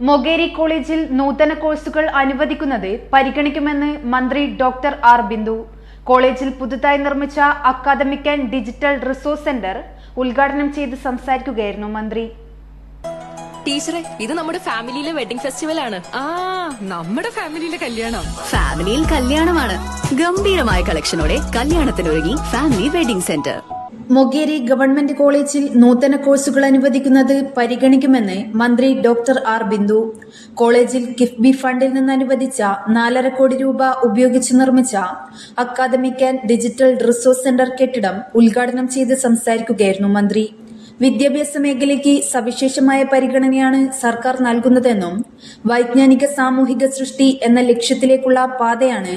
മൊകേരി കോളേജിൽ നൂതന കോഴ്സുകൾ അനുവദിക്കുന്നത് പരിഗണിക്കുമെന്ന് മന്ത്രി ഡോക്ടർ ആർ ബിന്ദു. കോളേജിൽ പുതുതായി നിർമ്മിച്ച academic and digital resource centre ഉദ്ഘാടനം ചെയ്ത് സംസാരിക്കുകയായിരുന്നു മന്ത്രി. ടീച്ചറെ ഇത് നമ്മുടെ ഫാമിലിയിലെ വെഡിംഗ് ഫെസ്റ്റിവൽ ആണ്. ആ നമ്മുടെ ഫാമിലിയിലെ കല്യാണം. ഫാമിലിയിൽ കല്യാണമാണ്. ഗംഭീരമായ കളക്ഷനോടെ കല്യാണത്തിനൊരുങ്ങി family wedding centre. Mokeri government കോളേജിൽ നൂതന കോഴ്സുകൾ അനുവദിക്കുന്നത് പരിഗണിക്കുമെന്ന് മന്ത്രി ഡോക്ടർ ആർ ബിന്ദു. കോളേജിൽ കിഫ്ബി ഫണ്ടിൽ നിന്ന് അനുവദിച്ച നാലര കോടി രൂപ ഉപയോഗിച്ച് നിർമ്മിച്ച academic and digital resource centre കെട്ടിടം ഉദ്ഘാടനം ചെയ്ത് സംസാരിക്കുകയായിരുന്നു മന്ത്രി. വിദ്യാഭ്യാസ മേഖലയ്ക്ക് സവിശേഷമായ പരിഗണനയാണ് സർക്കാർ നൽകുന്നതെന്നും വൈജ്ഞാനിക സാമൂഹിക സൃഷ്ടി എന്ന ലക്ഷ്യത്തിലേക്കുള്ള പാതയാണ്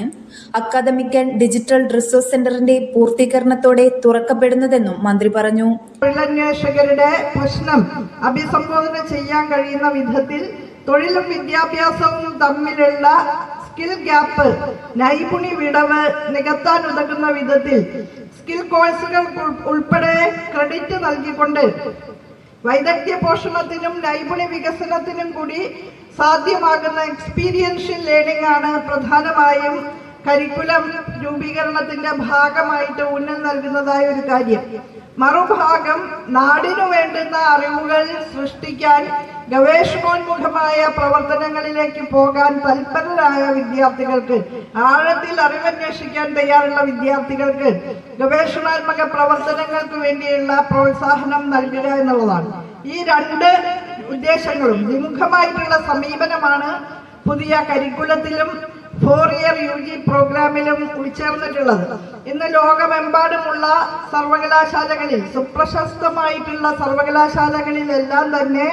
അക്കാദമിക് ആൻഡ് ഡിജിറ്റൽ റിസോഴ്സ് സെന്ററിന്റെ പൂർത്തീകരണത്തോടെ തുറക്കപ്പെടുന്നതെന്നും മന്ത്രി പറഞ്ഞു. തൊഴിലന്വേഷകരുടെ പ്രശ്നം അഭിസംബോധന ചെയ്യാൻ കഴിയുന്ന വിധത്തിൽ തൊഴിലും വിദ്യാഭ്യാസവും തമ്മിലുള്ള സ്കിൽ ഗ്യാപ്പ് നൈപുണി വിടവ് നികത്താൻ ഉതകുന്ന വിധത്തിൽ സ്കിൽ കോഴ്സുകൾ ഉൾപ്പെടെ ക്രെഡിറ്റ് നൽകിക്കൊണ്ട് വൈദഗ്ധ്യ പോഷണത്തിനും നൈപുണ്യ വികസനത്തിനും കൂടി സാധ്യമാകുന്ന എക്സ്പീരിയൻഷ്യൽ ലേണിംഗ് ആണ് പ്രധാനമായും കരിക്കുലം രൂപീകരണത്തിന്റെ ഭാഗമായിട്ട് ഊന്നൽ നൽകുന്നതായ ഒരു കാര്യം. മറുഭാഗം നാടിനു വേണ്ടുന്ന അറിവുകൾ സൃഷ്ടിക്കാൻ ഗവേഷണോന്മുഖമായ പ്രവർത്തനങ്ങളിലേക്ക് പോകാൻ തൽപരരായ വിദ്യാർത്ഥികൾക്ക് ആഴത്തിൽ അറിവന്വേഷിക്കാൻ തയ്യാറുള്ള വിദ്യാർത്ഥികൾക്ക് ഗവേഷണാത്മക പ്രവർത്തനങ്ങൾക്ക് വേണ്ടിയുള്ള പ്രോത്സാഹനം നൽകുക എന്നുള്ളതാണ്. ഈ രണ്ട് ഉദ്ദേശങ്ങളും വിമുഖമായിട്ടുള്ള സമീപനമാണ് പുതിയ കരിക്കുലത്തിലും ഫോർ ഇയർ യു ജി പ്രോഗ്രാമിലും ഉൾച്ചേർന്നിട്ടുള്ളത്. ഇന്ന് ലോകമെമ്പാടുമുള്ള സർവകലാശാലകളിൽ സുപ്രശസ്തമായിട്ടുള്ള സർവകലാശാലകളിലെല്ലാം തന്നെ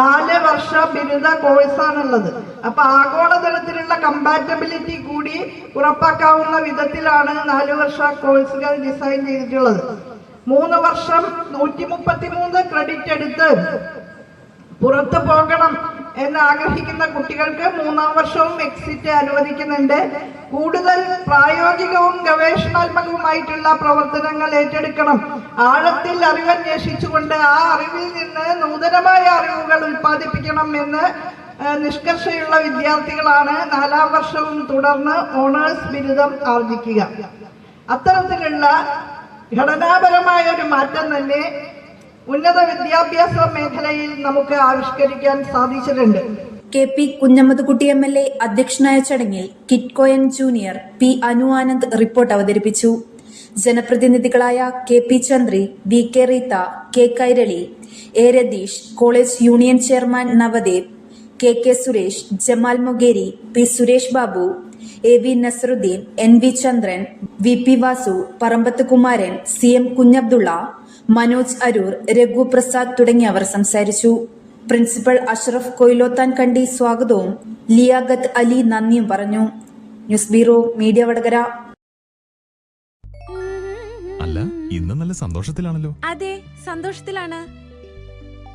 നാല് വർഷ ബിരുദ കോഴ്സാണുള്ളത്. അപ്പൊ ആഗോളതലത്തിലുള്ള കമ്പാറ്റബിലിറ്റി കൂടി ഉറപ്പാക്കാവുന്ന വിധത്തിലാണ് നാല് വർഷ കോഴ്സുകൾ ഡിസൈൻ ചെയ്തിട്ടുള്ളത്. മൂന്ന് വർഷം നൂറ്റി മുപ്പത്തി മൂന്ന് ക്രെഡിറ്റ് എടുത്ത് പുറത്തു പോകണം. എന്ന് ആഗ്രഹിക്കുന്ന കുട്ടികൾക്ക് മൂന്നാം വർഷവും എക്സിറ്റ് അനുവദിക്കുന്നുണ്ട്. കൂടുതൽ പ്രായോഗികവും ഗവേഷണാത്മകവുമായിട്ടുള്ള പ്രവർത്തനങ്ങൾ ഏറ്റെടുക്കണം. ആഴത്തിൽ അറിവന്വേഷിച്ചുകൊണ്ട് ആ അറിവിൽ നിന്ന് നൂതനമായ അറിവുകൾ ഉൽപ്പാദിപ്പിക്കണം എന്ന് നിഷ്കർഷയുള്ള വിദ്യാർത്ഥികളാണ് നാലാം വർഷവും തുടർന്ന് ഓണേഴ്സ് ബിരുദം ആർജിക്കുക. അത്തരത്തിലുള്ള ഘടനാപരമായ ഒരു മാറ്റം തന്നെ ഉന്നത വിദ്യാഭ്യാസ മേഖലയിൽ നമുക്ക് ആവിഷ്കരിക്കാൻ സാധിച്ചിട്ടുണ്ട്. K P Kunhammedkutty M L A അധ്യക്ഷനായ ചടങ്ങിൽ കിറ്റ്കോയൻ junior P Anu Anand report അവതരിപ്പിച്ചു. ജനപ്രതിനിധികളായ K P Chandri V K Reetha K Kairali A Ratheesh college union chairman Navadev K K Suresh Jamal Mogeri P Suresh Babu A V Nasaruddin N V Chandran V P Vasu Parambath Kumaran C M Kunhabdulla Manoj Aroor Raghu Prasad തുടങ്ങിയവർ സംസാരിച്ചു. Principal Ashraf കൊയിലോത്താൻ കണ്ടി സ്വാഗതവും ലിയാഖത്ത് അലി നന്ദിയും പറഞ്ഞു. News bureau media Vadakara. അല്ല ഇന്ന് നല്ല സന്തോഷത്തിലാണല്ലോ. അതെ സന്തോഷത്തിലാണ്.